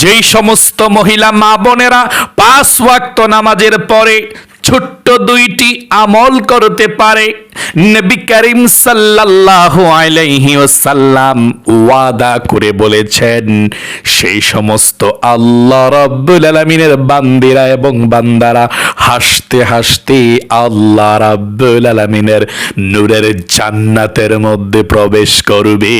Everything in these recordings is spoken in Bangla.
যেই সমস্ত মহিলা মা বোনেরা পাঁচ ওয়াক্ত নামাজের পরে ছোট্ট দুইটি আমল করতে পারে, নবী করিম সাল্লাল্লাহু আলাইহি ওয়াসাল্লাম ওয়াদা করে বলেছেন, সেই সমস্ত আল্লাহ রাব্বুল আলামিনের বান্দিরা এবং বান্দারা হাসতে হাসতে আল্লাহ রাব্বুল আলামিনের নূরের জান্নাতের মধ্যে প্রবেশ করবে।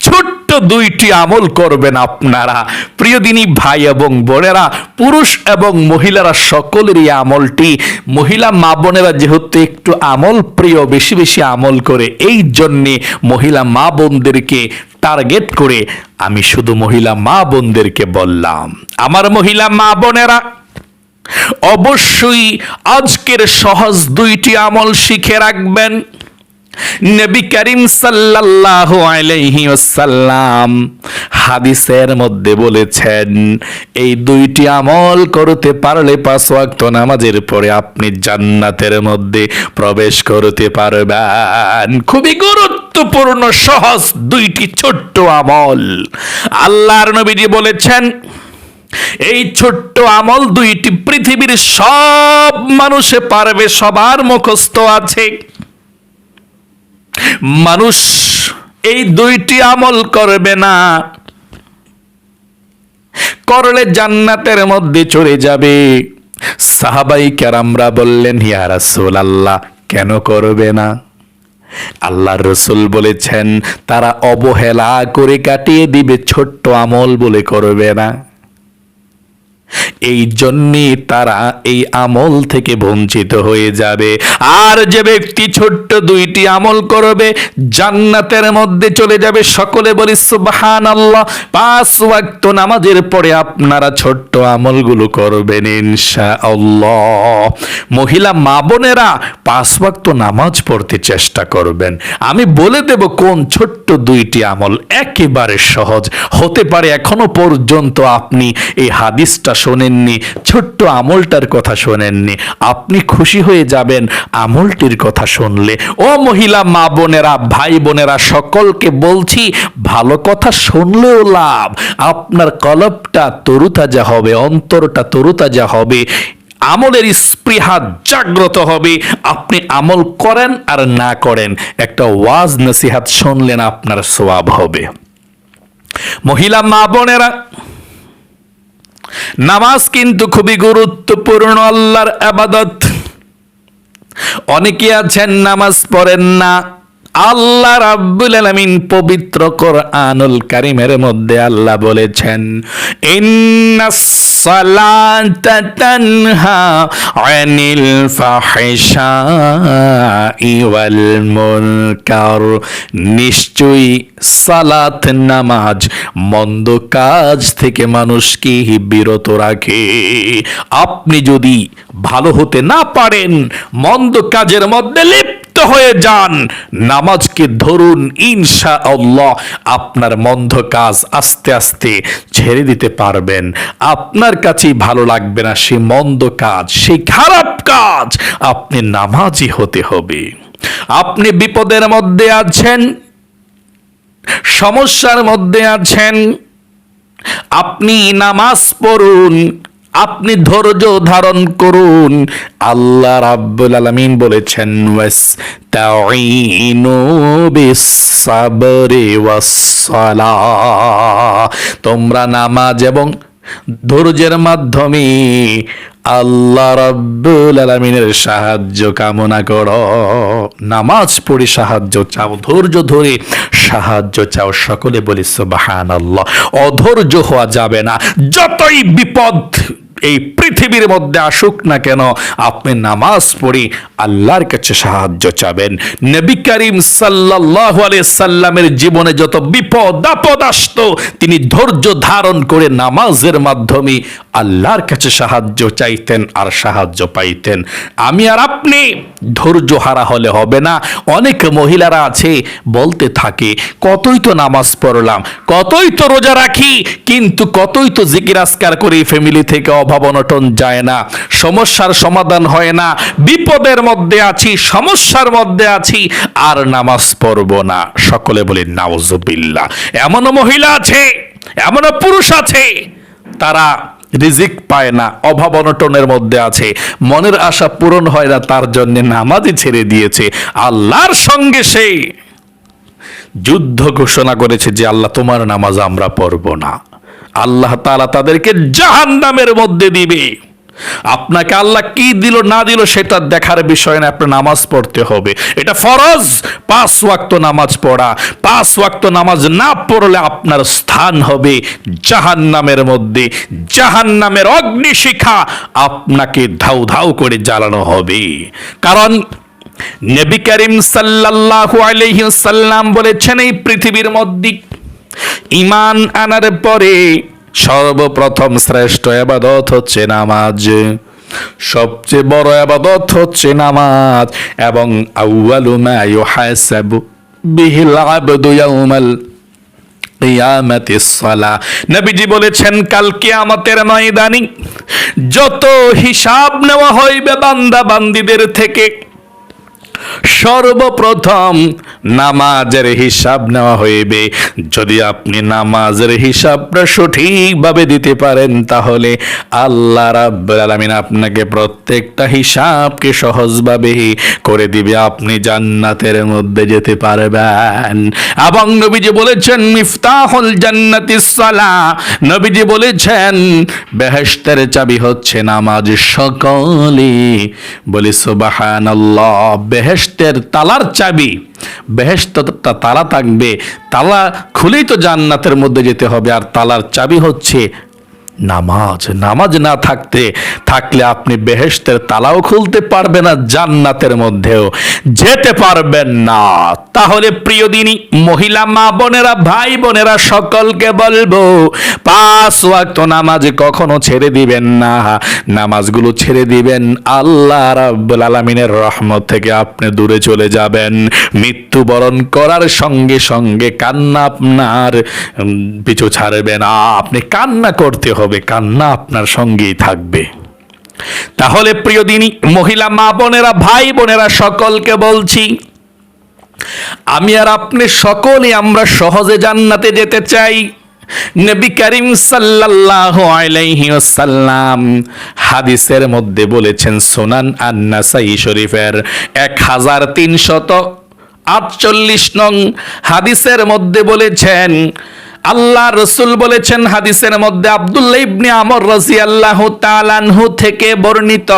ছোট্ট দুইটি আমল করবেন আপনারা। প্রিয় দিনী ভাই এবং বোনেরা, পুরুষ এবং মহিলারা সকলেরই আমলটি, মহিলা মা বোনেরা যেহেতু একটু আমল প্রিয়, বেশি বেশি আমল করে, এই জন্যে মহিলা মা বোনদেরকে টার্গেট করে আমি শুধু মহিলা মা বোনদেরকে বললাম। আমার মহিলা মা বোনেরা, অবশ্যই আজকের সহজ দুইটি আমল শিখে রাখবেন। নবী করিম সাল্লাল্লাহু আলাইহি ওয়াসাল্লাম হাদিসের মধ্যে বলেছেন, এই দুইটি আমল করতে পারলে পাঁচ ওয়াক্ত নামাজের পরে আপনি জান্নাতের মধ্যে প্রবেশ করতে পারবেন। খুবই গুরুত্বপূর্ণ, সহজ দুইটি ছোট্ট আমল। আল্লাহর নবীজি বলেছেন, এই ছোট্ট আমল দুইটি পৃথিবীর সব মানুষে পারবে, সবার মুখস্থ আছে। মানুষ এই দুইটি আমল করবে না। করলে জান্নাতের মধ্যে চলে যাবে। সাহাবাই কেরামরা বললেন হিয়া রাসূল আল্লাহ কেন করবে না? আল্লাহর রসুল বলেছেন, তারা অবহেলা করে কাটিয়ে দিবে, ছোট্ট আমল বলে করবে না। এই জন্যে তারা এই আমল থেকে বঞ্চিত হয়ে যাবে। আর যে ব্যক্তি ছোট্ট দুইটি আমল করবে, জান্নাতের মধ্যে চলে যাবে সকলে বলি সুবহান আল্লাহ পাঁচ ওয়াক্ত নামাজের পরে আপনারা ছোট্ট আমলগুলো করবেন ইনশা আল্লাহ মহিলা মা বোনেরা পাঁচ ওয়াক্ত নামাজ পড়তে চেষ্টা করবেন। আমি বলে দেব কোন ছোট্ট দুইটি আমল একেবারে সহজ। হতে পারে এখনও পর্যন্ত আপনি এই হাদিসটা শোনেননি, ছোট্ট আমলটার কথা শোনেননি। আপনি খুশি হয়ে যাবেন আমলটির কথা শুনলে। ও মহিলা, মা বোনেরা, ভাই বোনেরা, সকলকে বলছি, ভালো কথা শুনলেও লাভ। আপনার কলবটা তরুতাজা হবে, অন্তরটা তরুতাজা হবে। আমলের স্পৃহা জাগ্রত হবে। আপনি আমল করেন আর না করেন, একটা ওয়াজ নসিহাত শুনলেন, আপনার সোয়াব হবে। মহিলা, মা বোনেরা নামাজ কিন্তু খুবই গুরুত্বপূর্ণ, আল্লাহর আবাদত। অনেকে আছেন নামাজ পড়েন না। আল্লাহ রাব্বুল আলামিন পবিত্র কোরআনুল কারিমের মধ্যে আল্লাহ বলেছেন, ইন্নাস তানহা আনিল ফাহিশাই ওয়াল মুনকার নিশ্চয়ই সালাত নামাজ মন্দ কাজ থেকে মানুষকে বিরত রাখে। আপনি যদি ভালো হতে না পারেন, মন্দ কাজের মধ্যে লিপ্ত হয়ে যান। নামাজকে ধরুন ইনশা আল্লাহ আপনার কাজ আস্তে আস্তে ছেড়ে দিতে পারবেন। আপনার কাছেই ভালো লাগবে না মন্দ কাজ খারাপ কাজ। আপনি নামাজি হতে হবে। আপনি বিপদের মধ্যে আছেন, সমস্যার মধ্যে আছেন, আপনি নামাজ পড়ুন আপনি ধৈর্য ধারণ করুন। আল্লাহ রাব্বুল আলামিন বলেছেন, ওয়াস্তাঈনু বিস-সাবরি ওয়াস-সালাহ। তোমরা নামাজ এবং ধৈর্যের মাধ্যমে আল্লাহ রাব্বুল আলামিনের সাহায্য কামনা করো। নামাজ পড়ে সাহায্য চাও, ধৈর্য ধরে সাহায্য চাও। সকলে বলি, সুবহানাল্লাহ। অধৈর্য হওয়া যাবে না। যতই বিপদ এই পৃথিবীর মধ্যে আসুক না কেন, আপনি নামাজ পড়ে আল্লাহর কাছে সাহায্য চাবেন। নবী করিম সাল্লাল্লাহু আলাইহি সাল্লামের জীবনে যত বিপদ আপদ আসতো তিনি ধৈর্য ধারণ করে নামাজের মাধ্যমে আল্লাহর কাছে সাহায্য চাইতেন আর সাহায্য পাইতেন। আমি আর আপনি ধৈর্য হারা হলে হবে না। অনেক মহিলারা আছে, বলতে থাকে, কতই তো নামাজ পড়লাম, কতই তো রোজা রাখি, কিন্তু কতই তো জিকির আসকার করি ফ্যামিলি থেকে অভাব অনটন যায় না। সমস্যার সমাধান হয় না, বিপদের মধ্যে আছি, সমস্যার মধ্যে আছি, আর নামাজ পড়ব না। সকলে বলি নাউজুবিল্লাহ। এমন মহিলা আছে, এমনও পুরুষ আছে, তারা রিজিক পায় না, অভাব অনটনের মধ্যে আছে। মনের আশা পূরণ হয় না, তার জন্য নামাজই ছেড়ে দিয়েছে। আল্লাহর সঙ্গে সে যুদ্ধ ঘোষণা করেছে যে, আল্লাহ, তোমার নামাজ আমরা পড়ব না। আল্লাহ তারা তাদেরকে জাহান নামের মধ্যে দিবে। আপনাকে আল্লাহ কি দিল, না দিল, সেটা দেখার বিষয় না আপনার নামাজ পড়তে হবে। এটা ফরজ, পাঁচ ওয়াক্ত নামাজ পড়া। পাঁচ ওয়াক্ত নামাজ না পড়লে আপনার স্থান হবে জাহান্নামের মধ্যে। জাহান জাহান্নামের অগ্নিশিখা আপনাকে ধাউ ধাউ করে জ্বালানো হবে। কারণ নবী করিম সাল্লাল্লাহু আলাইহি সাল্লাম বলেছেন, এই পৃথিবীর মধ্যে ইমান আনার পরে সর্বপ্রথম শ্রেষ্ঠ ইবাদত হচ্ছে নামাজ। সবচেয়ে বড় ইবাদত হচ্ছে নামাজ। এবং আউয়ালু মা ইউহাসাবু বিহিল আবদু ইয়াউমাল নবীজি বলেছেন, কাল কিয়ামতের ময়দানে যত হিসাব নেওয়া হইবে বান্দা বান্দিদের থেকে সর্বপ্রথম নামাজের হিসাব নেওয়া হইবে। যদি আপনি নামাজের হিসাবটা সঠিকভাবে দিতে পারেন, তাহলে আল্লাহ আলামিন আপনাকে প্রত্যেকটা হিসাবকে সহজভাবে করে দিবে। আপনি জান্নাতের মধ্যে যেতে পারবেন। এবং নবীজি বলেছেন, মিফতাহুল জান্নাতিস সালা। নবীজি বলেছেন, বেহেশতের চাবি হচ্ছে নামাজ সকলে বলি, সুবহানাল্লাহ বেহেশতের তালার চাবি। বেহেস্তটা তালা থাকবে। তালা খুলেই তো জান্নাতের মধ্যে যেতে হবে। আর তালার চাবি হচ্ছে নামাজ নামাজ না থাকতে, থাকলে আপনি বেহেশতের তালাও খুলতে পারবেন না জান্নাতের মধ্যেও যেতে পারবেন না। তাহলে প্রিয় দিনী, মহিলা মা বোনেরা, ভাই বোনেরা, সকলকে বলব, পাঁচ ওয়াক্ত নামাজ কখনো ছেড়ে দিবেন না। নামাজগুলো ছেড়ে দিবেন আল্লাহ রাব্বুল আলামিনের রহমত থেকে আপনি দূরে চলে যাবেন। মৃত্যুবরণ করার সঙ্গে সঙ্গে কান্না আপনার পিছু ছাড়বে না। আপনি কান্না করতে হবে কান্না আপনার সঙ্গেই থাকবে। তাহলে প্রিয় দিনী, মহিলা মা বোনেরা, ভাই বোনেরা, সকলকে বলছি, আমি আর আপনি সকলে আমরা সহজে জান্নাতে যেতে চাই। নবী করিম সাল্লাল্লাহু আলাইহি ওয়াসাল্লাম হাদিসের মধ্যে বলেছেন, সুনান আন-নাসাই শরীফের 1300 আটচল্লিশ নং হাদিসের মধ্যে বলেছেন আল্লাহ রসুল বলেছেন হাদিসের মধ্যে আব্দুল্লাহ ইবনে আমর রাদিয়াল্লাহু তাআলাহু থেকে বর্ণিত।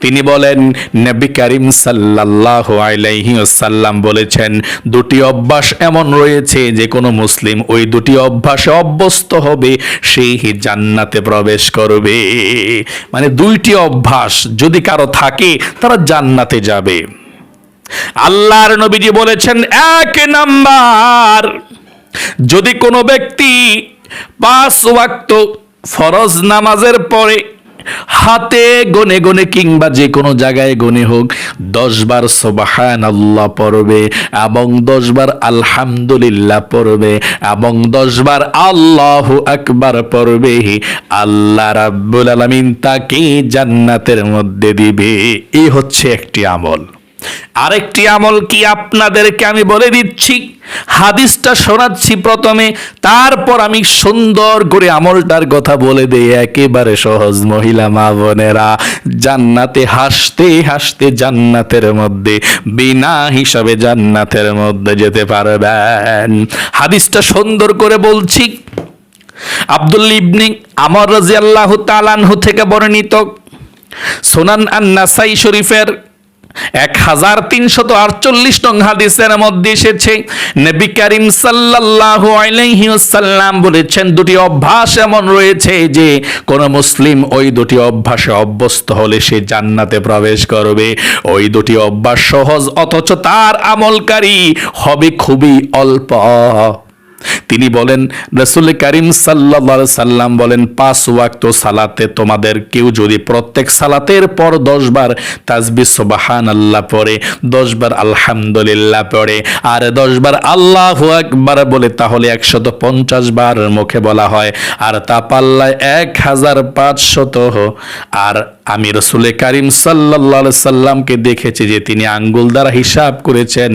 তিনি বলেন, নবী করিম সাল্লাল্লাহু আলাইহি ওয়াসাল্লাম বলেছেন, দুটি অভ্যাস এমন রয়েছে যে কোনো মুসলিম ওই দুটি অভ্যাসে অভ্যস্ত হবে, সেই জান্নাতে প্রবেশ করবে। মানে দুইটি অভ্যাস যদি কারও থাকে, তারা জান্নাতে যাবে। আল্লাহর নবীজি বলেছেন, এক নাম্বার যদি কোনো ব্যক্তি পাঁচ ওয়াক্ত ফরজ নামাজের পরে হাতে গনে গনে কিংবা যে কোনো জায়গায় গনে হোক দশ বার সোবাহান আল্লাহ পড়বে এবং দশ বার আলহামদুলিল্লাহ পড়বে এবং দশ বার আল্লাহ আকবার পড়বে, আল্লাহ রাব্বুল আলামিন তাকে জান্নাতের মধ্যে দিবে। এই হচ্ছে একটি আমল। আরেকটি আমল কি আপনাদেরকে আমি বলে দিচ্ছি? হাদিসটা শোনাচ্ছি প্রথমে, তারপর আমি সুন্দর করে আমলটার কথা বলে দেই। একেবারে সহজ মহিলা মা বোনেরা, জান্নাতে হাসতে হাসতে জান্নাতের মধ্যে, বিনা হিসাবে জান্নাতের মধ্যে যেতে পারবেন। হাদিসটা সুন্দর করে বলছি। আব্দুল ইবনি আমর রাজিয়াল্লাহু তাআলাহু থেকে বর্ণিত। সোনান আন নাসাই শরীফের এক হাজার তিনশত আটচল্লিশ নং হাদিসের মধ্যে এসেছে, নবী করিম সাল্লাল্লাহু আলাইহি ওয়াসাল্লাম বলেছেন, দুটি অভ্যাস এমন রয়েছে যে কোন মুসলিম ওই দুটি অভ্যাসে অভ্যস্ত হলে সে জান্নাতে প্রবেশ করবে। ওই দুটি অভ্যাস সহজ, অথচ তার আমলকারী হবে খুবই অল্প। তিনি বলেন, রসুল করিম সাল্লা সাল্লাম বলেন, পাঁচ ওয়াক্ত সালাতে তোমাদের কেউ যদি প্রত্যেক সালাতের পর দশ বার তাজবি সোবাহান আল্লাহ পড়ে, দশ বার আলহামদুলিল্লাহ পড়ে, আর দশ বার আল্লাহ একবার বলে, তাহলে একশত পঞ্চাশ বার মুখে বলা হয়, আর তা পাল্লায় এক হাজার পাঁচশত, আর আমি রসুলে কারিম সাল্লাহ সাল্লামকে দেখেছি যে তিনি আঙ্গুল দ্বারা হিসাব করেছেন।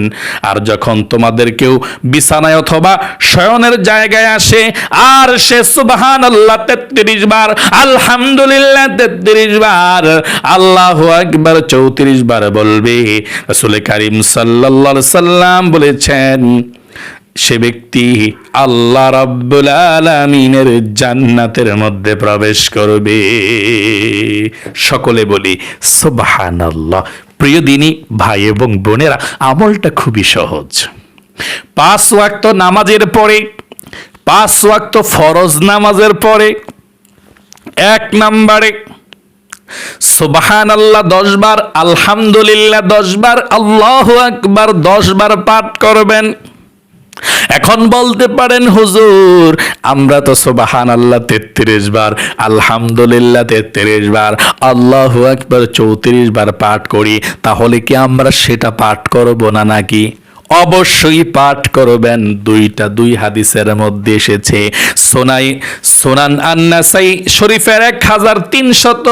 আর যখন তোমাদের কেউ বিছানায় অথবা শয়নের জায়গায় আসে, আর সে সুবাহান আল্লাহ তেত্রিশ বার, আলহামদুলিল্লাহ তেত্রিশ বার, আল্লাহ একবার চৌত্রিশ বার বলবে। রসুলে কারিম সাল্লাহ সাল্লাম বলেছেন সে ব্যক্তি আল্লাহ রাব্বুল আলামিনের জান্নাতের মধ্যে প্রবেশ করবে। সকলে বলি, সুবহানাল্লাহ। প্রিয় দিনী, ভাই এবং বোনেরা, আমলটা খুবই সহজ। পাঁচ ওয়াক্ত নামাজের পরে, পাঁচ ওয়াক্ত ফরজ নামাজের পরে, এক নম্বরে সুবাহান আল্লাহ দশ বার, আলহামদুলিল্লাহ দশ বার, আল্লাহ আকবার দশ বার পাঠ করবেন। এখন বলতে পারেন, হুজুর, আমরা তো সোবাহান আল্লাহ তেত্রিশ বার, আলহামদুলিল্লাহ তেত্রিশ বার, আল্লাহ একবার চৌত্রিশ বার পাঠ করি, তাহলে কি আমরা সেটা পাঠ করব না নাকি? অবশ্যই পাঠ করবেন। দুইটা, দুই হাদিসের মধ্যে এসেছে, সোনাই, সোনান আন্নাসাই শরীফের এক হাজার তিনশত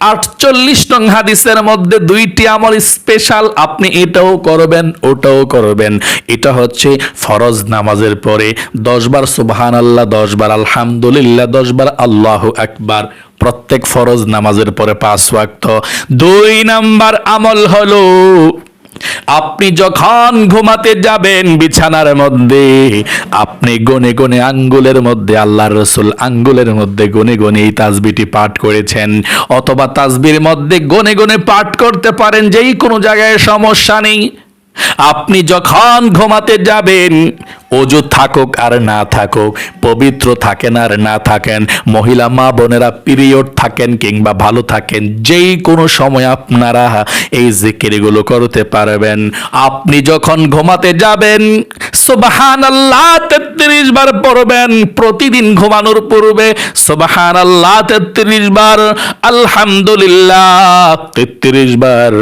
আটচল্লিশ নং হাদিসের মধ্যে দুইটি আমল স্পেশাল। আপনি এটাও করবেন, ওটাও করবেন। এটা হচ্ছে ফরজ নামাজের পরে দশবার সুবহান আল্লাহ দশবার আলহামদুলিল্লাহ, দশবার আল্লাহ একবার প্রত্যেক ফরজ নামাজের পরে পাঁচ ওয়াক্ত। দুই নাম্বার আমল হলো আপনি যখন ঘুমাতে যাবেন বিছানার মধ্যে, আপনি গনে গনে আঙ্গুলের মধ্যে আল্লাহ রসুল আঙ্গুলের মধ্যে গনে গনে এই তাজবিটি পাঠ করেছেন। অথবা তাজবির মধ্যে গনে গনে পাঠ করতে পারেন, যেই কোনো জায়গায় সমস্যা নেই। আপনি যখন ঘুমাতে যাবেন অজু থাকুক আর না থাকুক, পবিত্র থাকেন আর না থাকেন, মহিলা মা বোনেরা পিরিয়ড থাকেন কিংবা ভালো থাকেন, যেই কোনো সময় আপনারা এই জিকিরগুলো করতে পারবেন। আপনি যখন ঘুমাতে যাবেন সুবাহান আল্লাহ তেত্রিশ বার পড়বেন, প্রতিদিন ঘুমানোর পূর্বে সুবাহান আল্লাহ তেত্রিশ বার, আলহামদুলিল্লাহ তেত্রিশ বার,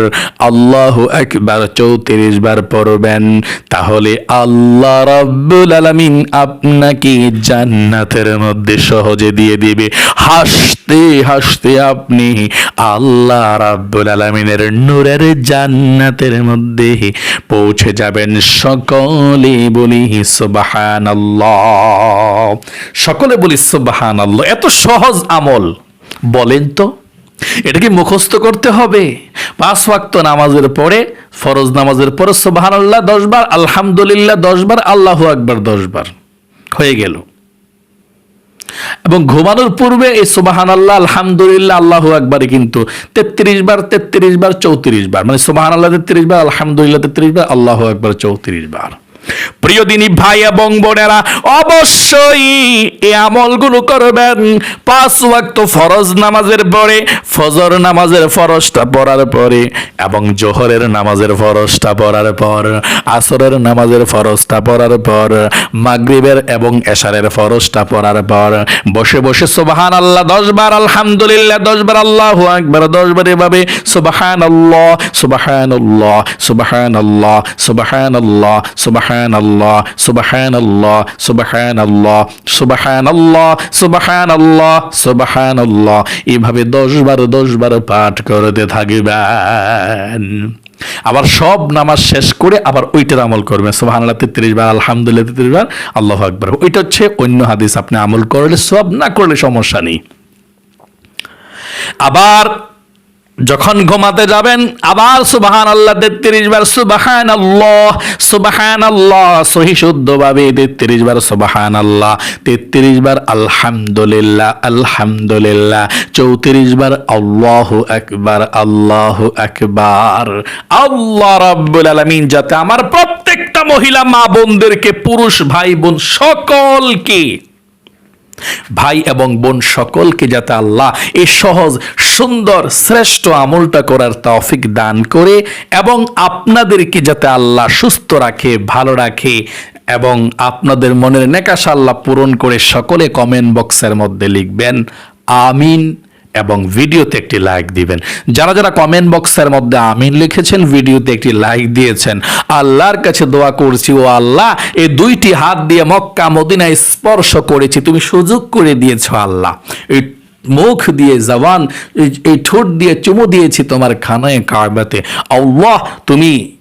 আল্লাহ একবার চৌত্রিশ বার পড়বেন। তাহলে আল্লাহ রব্বুল আলামিন আপনাকে জান্নাতের মধ্যে সহজে দিয়ে দিবে। হাসতে হাসতে আপনি আল্লাহ রাব্বুল আলামিনের নূরের জান্নাতের মধ্যে পৌঁছে যাবেন। সকলে বলি সুবহানাল্লাহ। সকলে বলি সুবহানাল্লাহ। এত সহজ আমল, বলেন তো। এটা কি মুখস্থ করতে হবে? পাঁচ ওয়াক্ত নামাজের পরে, ফরজ নামাজের পরে সুবহানাল্লাহ দশ বার আলহামদুলিল্লাহ দশ বার আল্লাহু আকবার দশ বার হয়ে গেল। এবং ঘুমানোর পূর্বে এই সোবাহান আল্লাহ আলহামদুলিল্লাহ, আল্লাহু আকবারে কিন্তু তেত্রিশ বার তেত্রিশ বার, চৌত্রিশ বার। মানে সুবাহান আল্লাহ তেত্রিশ বার, আলহামদুলিল্লাহ তেত্রিশ বার, আল্লাহ আকবার চৌত্রিশ বার। প্রিয় দিনী ভাই এবং বোনেরা, অবশ্যই এই আমলগুলো করবেন। পাঁচ ওয়াক্ত ফরজ নামাজের পরে, ফজর নামাজের ফরজটা পড়ার পরে এবং জোহরের নামাজের ফরজটা পড়ার পর, আসরের নামাজের ফরজটা পড়ার পর, মাগরিবের এবং এশারের ফরজটা পড়ার পর, বসে বসে সুবহান আল্লাহ দশ বার আলহামদুলিল্লাহ দশ বার আল্লাহ একবার দশ বার এভাবে সুবহান আল্লাহ সুবহান আল্লাহ সুবহান আল্লাহ সুবহান আল্লাহ সুবহান আল্লাহ সুবহান আল্লাহ সুবহান আল্লাহ সুবহান আল্লাহ সুবহান আল্লাহ সুবহান আল্লাহ বার পাঠ করতে থাকবেন। আবার সব নামাজ শেষ করে আবার ওইটার আমল করবেন। সুবাহ তেত্রিশ বার, আলহামদুলিল্লাহ, তেত্রিশ বার, আল্লাহ আকবর। ওইটা হচ্ছে অন্য হাদিস, আপনি আমল করলে সব না করলে সমস্যা নেই। আবার যখন ঘুমাতে যাবেন, আবার সুবাহান আল্লাহ তেত্রিশ বার সুবাহান আল্লাহ সুবাহান আল্লাহ সহি শুদ্ধভাবে তেত্রিশ বার সুবাহান আল্লাহ তেত্রিশ বার আলহামদুলিল্লাহ আলহামদুলিল্লাহ, চৌত্রিশ বার আল্লাহ একবার আল্লাহ একবার আল্লাহ রাব্বুল আলামিন যাতে আমার প্রত্যেকটা মহিলা মা বোনদেরকে, পুরুষ ভাই বোন সকলকে ভাই এবং বোন সকলকে যাতে আল্লাহ এই সহজ, সুন্দর, শ্রেষ্ঠ আমলটা করার তৌফিক দান করে এবং আপনাদেরকে যাতে আল্লাহ সুস্থ রাখে, ভালো রাখে এবং আপনাদের মনের নেকাশা আল্লাহ পূরণ করে সকলে কমেন্ট বক্সের মধ্যে লিখবেন। আমিন। এবং ভিডিওতে একটি লাইক দিবেন। যারা যারা কমেন্ট বক্সের মধ্যে আমিন লিখেছেন, ভিডিওতে একটি লাইক দিয়েছেন। আল্লাহর কাছে দোয়া করছি, ও আল্লাহ, এই দুইটি হাত দিয়ে মক্কা, মদিনায় স্পর্শ করেছি, তুমি সুযোগ করে দিয়েছ আল্লাহ। এই মুখ দিয়ে জবান, এই- ঠোঁট দিয়ে চুমু দিয়েছি তোমার খানায় কাবাতে। আল্লাহ, তুমি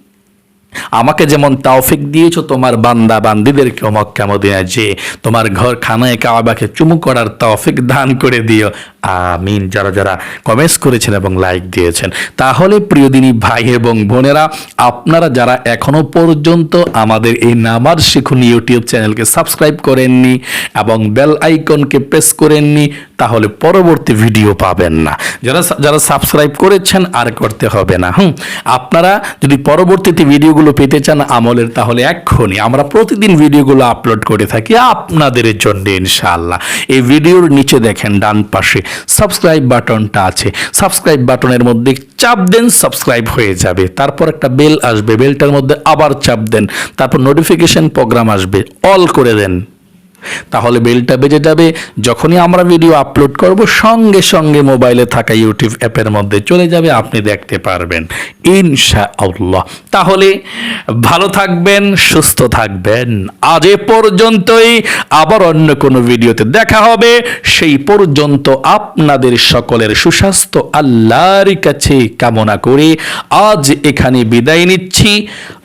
আমাকে যেমন তাওফিক দিয়েছ তোমার বান্দা বান্দিদেরকে মক্কা মদিনা যে তোমার ঘর খানায় কাবাকে চুমু করার তাওফিক দান করে দিও। আমিন। যারা যারা কমেন্টস করেছেন এবং লাইক দিয়েছেন, তাহলে প্রিয়দিনী ভাই এবং বোনেরা, আপনারা যারা এখনও পর্যন্ত আমাদের এই নামাজ শিখুন ইউটিউব চ্যানেলকে সাবস্ক্রাইব করেননি এবং বেল আইকনকে প্রেস করেননি, তাহলে পরবর্তী ভিডিও পাবেন না। যারা যারা সাবস্ক্রাইব করেছেন আর করতে হবে না। হুম, আপনারা যদি পরবর্তীতে ভিডিওগুলো পেতে চান আমলের তাহলে এক্ষুনি আমরা প্রতিদিন ভিডিওগুলো আপলোড করে থাকি আপনাদের জন্য ইনশাআল্লাহ। এই ভিডিওর নিচে দেখেন ডান পাশে সাবস্ক্রাইব বাটনটা আছে। সাবস্ক্রাইব বাটনের মধ্যে চাপ দেন সাবস্ক্রাইব হয়ে যাবে। তারপর একটা বেল আসবে বেলটার মধ্যে আবার চাপ দেন। তারপর নোটিফিকেশন প্রোগ্রাম আসবে। অল করে দেন। তাহলে বেলটা বেজে যাবে। যখনই আমরা ভিডিও আপলোড করব, সঙ্গে সঙ্গে মোবাইলে থাকা ইউটিউব অ্যাপের মধ্যে চলে যাবে, আপনি দেখতে পারবেন। ইনশা আল্লাহ তাহলে ভালো থাকবেন, সুস্থ থাকবেন। আজ এ পর্যন্তই। আবার অন্য কোনো ভিডিওতে দেখা হবে। সেই পর্যন্ত আপনাদের সকলের সুস্বাস্থ্য, আল্লাহর কাছে কামনা করে আজ এখানে বিদায় নিচ্ছি।